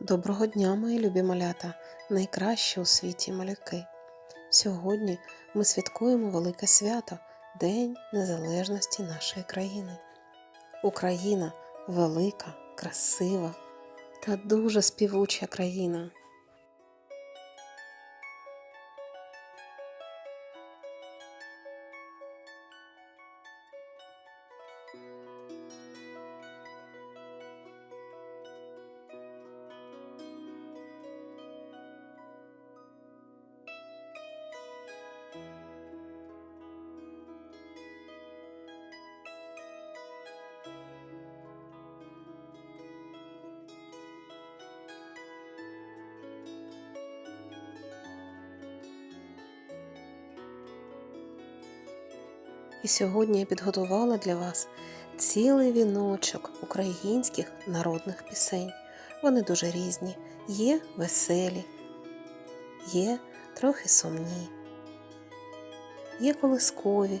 Доброго дня, мої любі малята, найкращі у світі малюки. Сьогодні ми святкуємо велике свято День Незалежності нашої країни. Україна велика, красива та дуже співуча країна. І сьогодні я підготувала для вас цілий віночок українських народних пісень. Вони дуже різні, є веселі, є трохи сумні, є колискові,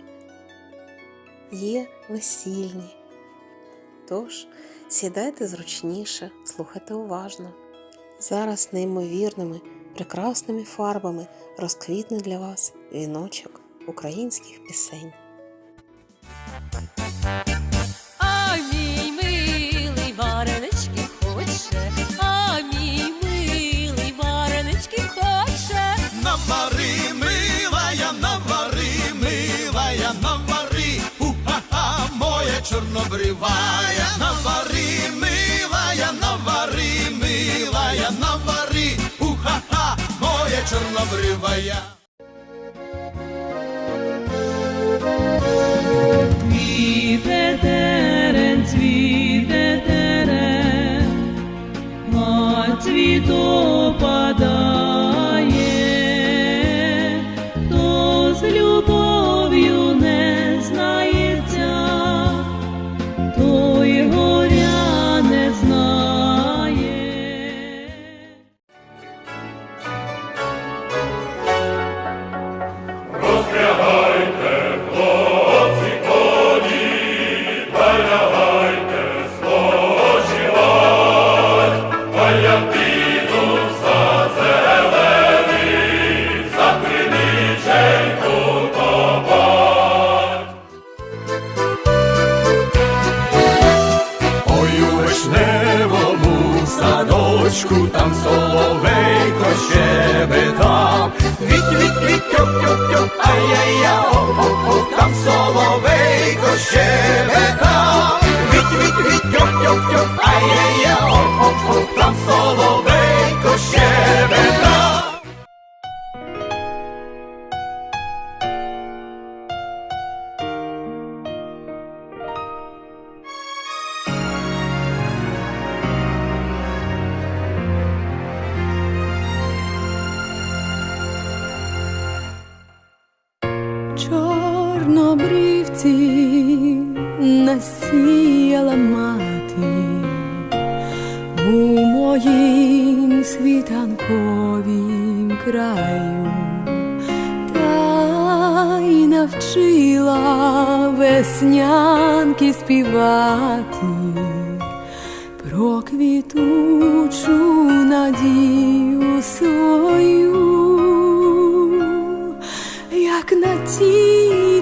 є весільні. Тож сідайте зручніше, слухайте уважно. Зараз неймовірними, прекрасними фарбами розквітне для вас віночок українських пісень. Чорнобривая, навари, милая, навари, милая, навари, у-ха-ха, моя чорнобривая. Цвіте терен, цвіте терен, на цвіту садочку там соловейко щебета. Віть, віть, віть, тьоп, тьоп, тьоп, ай-яй-я, о-о-о, там соловейко щебета. Віть, віть, віть, тьоп, тьоп, тьоп, ай-яй-я, о-о-о, там соловейко Чорнобривці насіяла мати у моїм світанковім краю, та й навчила веснянки співати про квітучу надію свою як на ті